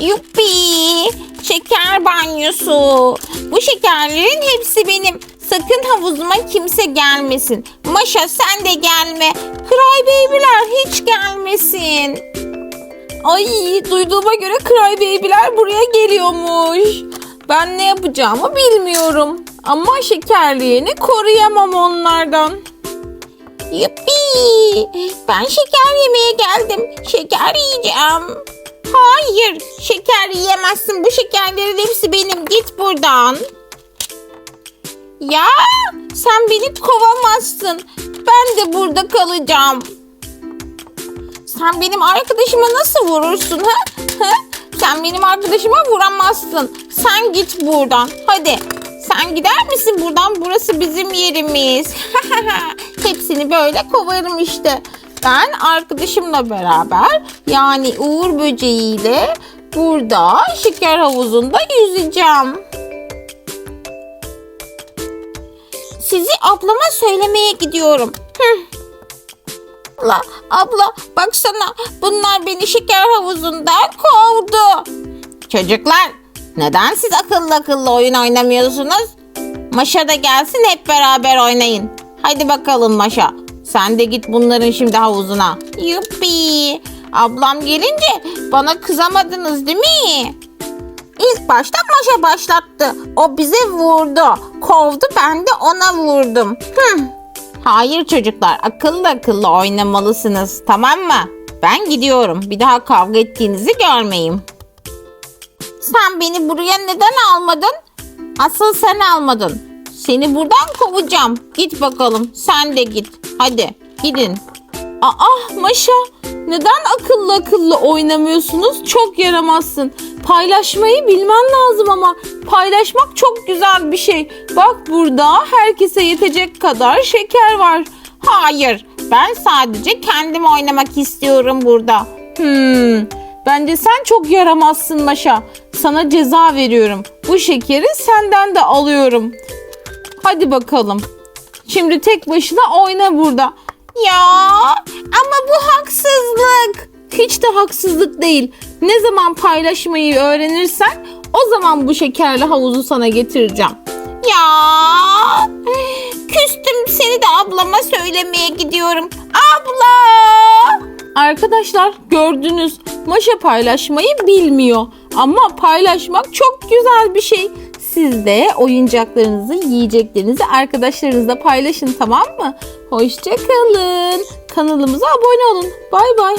Yuppi! Şeker banyosu. Bu şekerlerin hepsi benim. Sakın havuzuma kimse gelmesin. Maşa sen de gelme. Cry Baby'ler hiç gelmesin. Ay duyduğuma göre Cry Baby'ler buraya geliyormuş. Ben ne yapacağımı bilmiyorum. Ama şekerliğini koruyamam onlardan. Yuppi! Ben şeker yemeye geldim. Şeker yiyeceğim. Hayır, şeker yiyemezsin. Bu şekerlerin hepsi benim. Git buradan. Ya, sen beni kovamazsın. Ben de burada kalacağım. Sen benim arkadaşıma nasıl vurursun ha? ha? Sen benim arkadaşıma vuramazsın. Sen git buradan. Hadi. Sen gider misin buradan? Burası bizim yerimiz. Hepsini böyle kovarım işte. Ben arkadaşımla beraber yani Uğur böceğiyle burada şeker havuzunda yüzeceğim. Sizi ablama söylemeye gidiyorum. Hıh. Abla, abla baksana bunlar beni şeker havuzundan kovdu. Çocuklar neden siz akıllı akıllı oyun oynamıyorsunuz? Maşa da gelsin hep beraber oynayın. Hadi bakalım Maşa. Sen de git bunların şimdi havuzuna. Yuppi. Ablam gelince bana kızamadınız değil mi? İlk başta Maşa başlattı. O bize vurdu. Kovdu ben de ona vurdum. Hıh. Hayır çocuklar akıllı akıllı oynamalısınız tamam mı? Ben gidiyorum. Bir daha kavga ettiğinizi görmeyeyim. Sen beni buraya neden almadın? Asıl sen almadın. Seni buradan kovacağım. Git bakalım. Sen de git. Hadi gidin. Aa Maşa neden akıllı akıllı oynamıyorsunuz? Çok yaramazsın. Paylaşmayı bilmen lazım ama paylaşmak çok güzel bir şey. Bak burada herkese yetecek kadar şeker var. Hayır ben sadece kendim oynamak istiyorum burada. Hmm, bence sen çok yaramazsın Maşa. Sana ceza veriyorum. Bu şekeri senden de alıyorum. Hadi bakalım. Şimdi tek başına oyna burada. Ya ama bu haksızlık. Hiç de haksızlık değil. Ne zaman paylaşmayı öğrenirsen o zaman bu şekerli havuzu sana getireceğim. Ya küstüm seni de ablama söylemeye gidiyorum. Abla! Arkadaşlar gördünüz Maşa paylaşmayı bilmiyor. Ama paylaşmak çok güzel bir şey. Siz de oyuncaklarınızı, yiyeceklerinizi arkadaşlarınızla paylaşın tamam mı? Hoşçakalın. Kanalımıza abone olun. Bay bay.